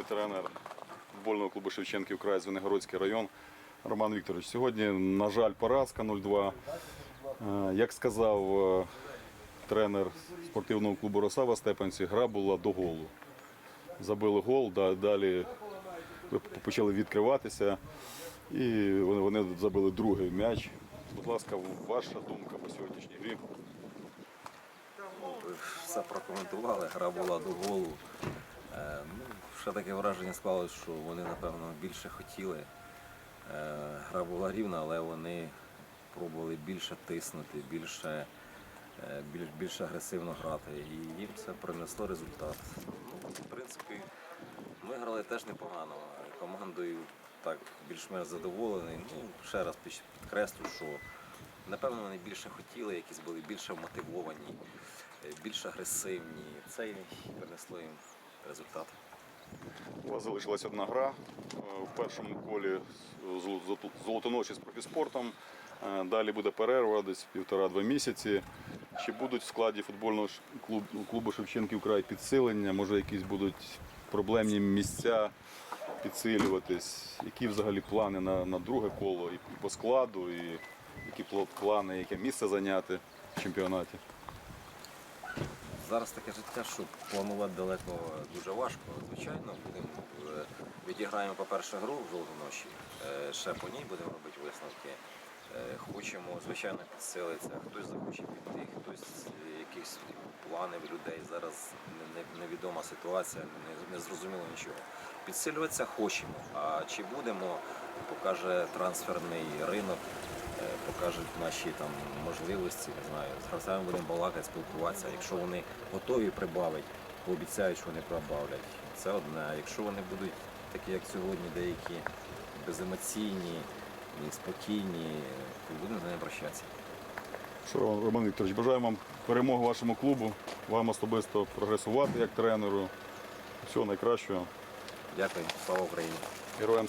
головний тренер футбольного клубу Шевченків край Звенигородський район Роман Вікторович. Сьогодні, на жаль, поразка 0-2. Е, Як сказав е, тренер спортивного клубу Роса в Степанці, гра була до голу. Забили гол, да- далі почали відкриватися і вони, забили другий м'яч. Будь ласка, ваша думка по сьогоднішній грі. Все прокоментували, гра була до голу. Ще таке враження склалось, що вони, напевно, більше хотіли. Е, гра була рівна, але вони пробували більше тиснути, більше, е, більш, більш агресивно грати. І їм це принесло результат. В принципі, ми грали теж непогано. Командою так більш-менш задоволений. Ну, ще раз підкреслю, що напевно вони більше хотіли, якісь були більше мотивовані, е, більш агресивні. Це принесло їм результат. Залишилась одна гра е, в першому колі з- з- профіспортом. Е, Далі буде перерва, десь півтора-два місяці. Чи будуть в складі футбольного ш- клуб- клубу Шевченків край підсилення? Може, якісь будуть проблемні місця підсилюватись? Які взагалі плани на, на друге коло і по складу, і які плани, яке місце зайняти в чемпіонаті? Зараз таке життя, що планувати далеко дуже важко. Звичайно, будемо е, відіграємо, по-перше, гру в жовтоноші, е, ще по ній будемо робити висновки. Е, Хочемо, звичайно, підсилитися. Хтось захоче піти, хтось якісь плани в людей. Зараз не- не- невідома ситуація, не, зрозуміло нічого. Підсилюватися хочемо. А чи будемо, покаже трансферний ринок, покажуть наші там можливості, не знаю, з гравцями будемо балакати, спілкуватися. Якщо вони готові прибавити, пообіцяють, що вони прибавлять. Це одне. А Якщо вони будуть такі, як сьогодні, деякі беземоційні і спокійні, то будемо з ними прощатися. Що, Роман Вікторович, бажаю вам перемоги вашому клубу, вам особисто прогресувати як тренеру. Всього найкращого. Дякую, слава Україні! Героям слава!